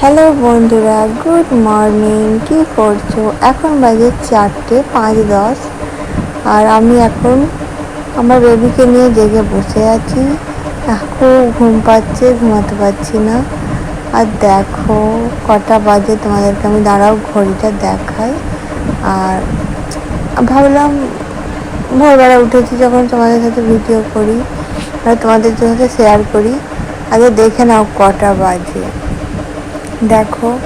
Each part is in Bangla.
হ্যালো বন্ধুরা, গুড মর্নিং। কী করছ? এখন বাজে চারটে পাঁচ দশ। আর আমি এখন আমার বেবিকে নিয়ে জেগে বসে আছি। খুব ঘুম পাচ্ছে, ঘুমাতে পারছি না। আর দেখো, কটা বাজে, তোমাদেরকে আমি দাঁড়াও, ঘড়িটা দেখাই। আর ভাবলাম, ভোরবেলা উঠেছি যখন তোমাদের সাথে ভিডিও করি তোমাদের সাথে শেয়ার করি। আগে দেখে নাও কটা বাজে। দেখো,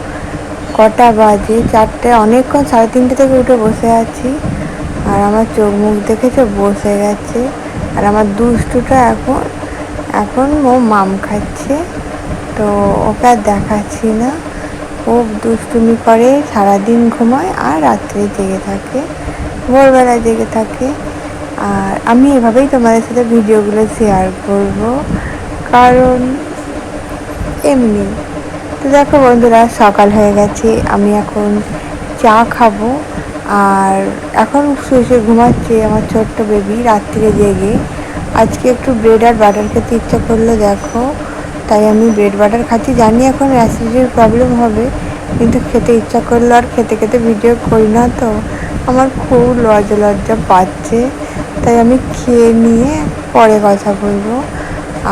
কটা বাজে, চারটে, অনেকক্ষণ সাড়ে তিনটে থেকে উঠে বসে আছি। আর আমার চোখ মুখ দেখেছে বসে গেছে। আর আমার দুষ্টুটা এখন এখন ও মাম খাচ্ছে। তো ওকে আর দেখাচ্ছি না। ও দুষ্টুমি করে, সারাদিন ঘুমায় আর রাত্রে জেগে থাকে। ভোরবেলা জেগে থাকে। আর আমি এভাবেই তোমাদের সাথে ভিডিওগুলো শেয়ার করব। কারণ এমনি তো দেখো বন্ধুরা, সকাল হয়ে গেছে। আমি এখন চা খাব। আর এখন শুয়ে শুয়ে ঘুমাচ্ছে আমার ছোট্ট বেবি রাত্রিরে জেগে। আজকে একটু ব্রেড আর বাটার খেতে ইচ্ছা করল, দেখো। তাই আমি ব্রেড বাটার খাচ্ছি। জানি এখন অ্যাসিডিটির প্রবলেম হবে, কিন্তু খেতে ইচ্ছা করল আর খেতে খেতে ভিডিও করি না তো। আমার খুব লজ্জা লজ্জা পাচ্ছে। তাই আমি খেয়ে নিয়ে পরে কথা বলব।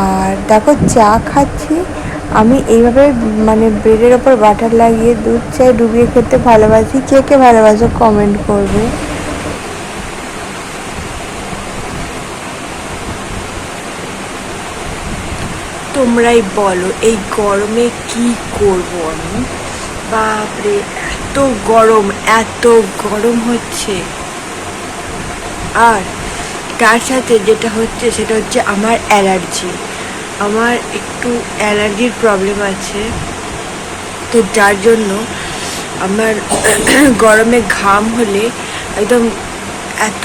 আর দেখো, চা খাচ্ছি। আমি এইভাবে মানে ব্রেডের ওপর বাটার লাগিয়ে দুধ চাই ডুবিয়ে খেতে ভালোবাসি। কে কে ভালোবাসো কমেন্ট করবে। তোমরাই বলো, এই গরমে কি করব আমি? বাপরে, এত গরম এত গরম হচ্ছে। আর তার সাথে যেটা হচ্ছে, সেটা হচ্ছে আমার অ্যালার্জি। আমার একটু অ্যালার্জির প্রবলেম আছে। তো যার জন্য আমার গরমে ঘাম হলে একদম এত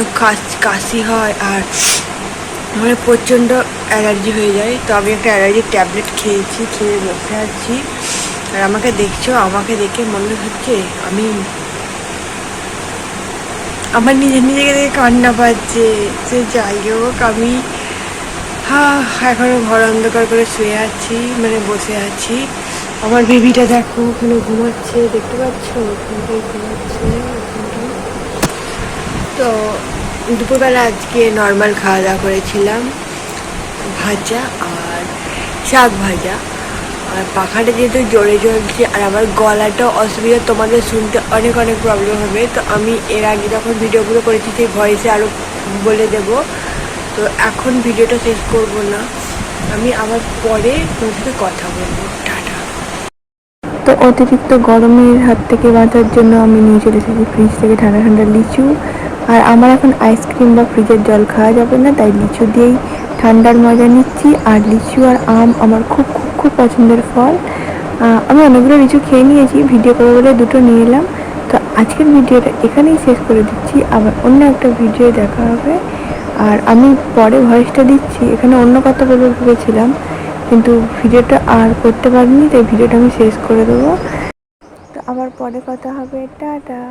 কাশ হয় আর মানে প্রচণ্ড অ্যালার্জি হয়ে যায়। তো আমি একটা অ্যালার্জির ট্যাবলেট খেয়েছি, খেয়ে বসে আছি। আর আমাকে দেখছ, আমাকে দেখে মনে হচ্ছে আমি আমার নিজের নিজেকে দেখে কান্না পাচ্ছে। সে যাই হোক, আমি হা এখনও ঘর অন্ধকার করে শুয়ে আছি মানে বসে আছি। আমার বেবিটা দেখো ওখানে ঘুমাচ্ছে, দেখতে পাচ্ছ? ওখানটায় ঘুমাচ্ছে তো দুপুরবেলা আজকে নর্মাল খাওয়া দাওয়া করেছিলাম, ভাজা আর শাক ভাজা। আর পাখাটা যেহেতু জোরে চলছে আর আমার গলাটাও অসুবিধা, তোমাদের শুনতে অনেক অনেক প্রবলেম হবে। তো আমি এর আগে যখন ভিডিওগুলো করেছি, সেই ভয়েসে আরও বলে দেব। তো এখন ভিডিওটা শেষ করব না। আমি আবার পরে তোমার সাথে কথা বলব। তো অতিরিক্ত গরমের হাত থেকে বাঁচার জন্য আমি নিয়ে চলে এসেছি ফ্রিজ থেকে ঠান্ডা ঠান্ডা লিচু। আর আমার এখন আইসক্রিম বা ফ্রিজের জল খাওয়া যাবে না, তাই লিচু দিয়েই ঠান্ডার মজা নিচ্ছি। আর লিচু আর আম আমার খুব খুব খুব পছন্দের ফল। আমি অনেকগুলো লিচু খেয়ে নিয়েছি ভিডিও করে বলে দুটো নিয়ে এলাম। তো আজকের ভিডিওটা এখানেই শেষ করে দিচ্ছি। আবার অন্য একটা ভিডিও দেখা হবে। আর আমি পরে ভয়েসটা দিচ্ছি। এখানে অন্য কথা বলব ভেবেছিলাম, কিন্তু ভিডিওটা আর করতে পারিনি, তাই ভিডিওটা আমি শেষ করে দেবো। তো আবার পরে কথা হবে। টাটা।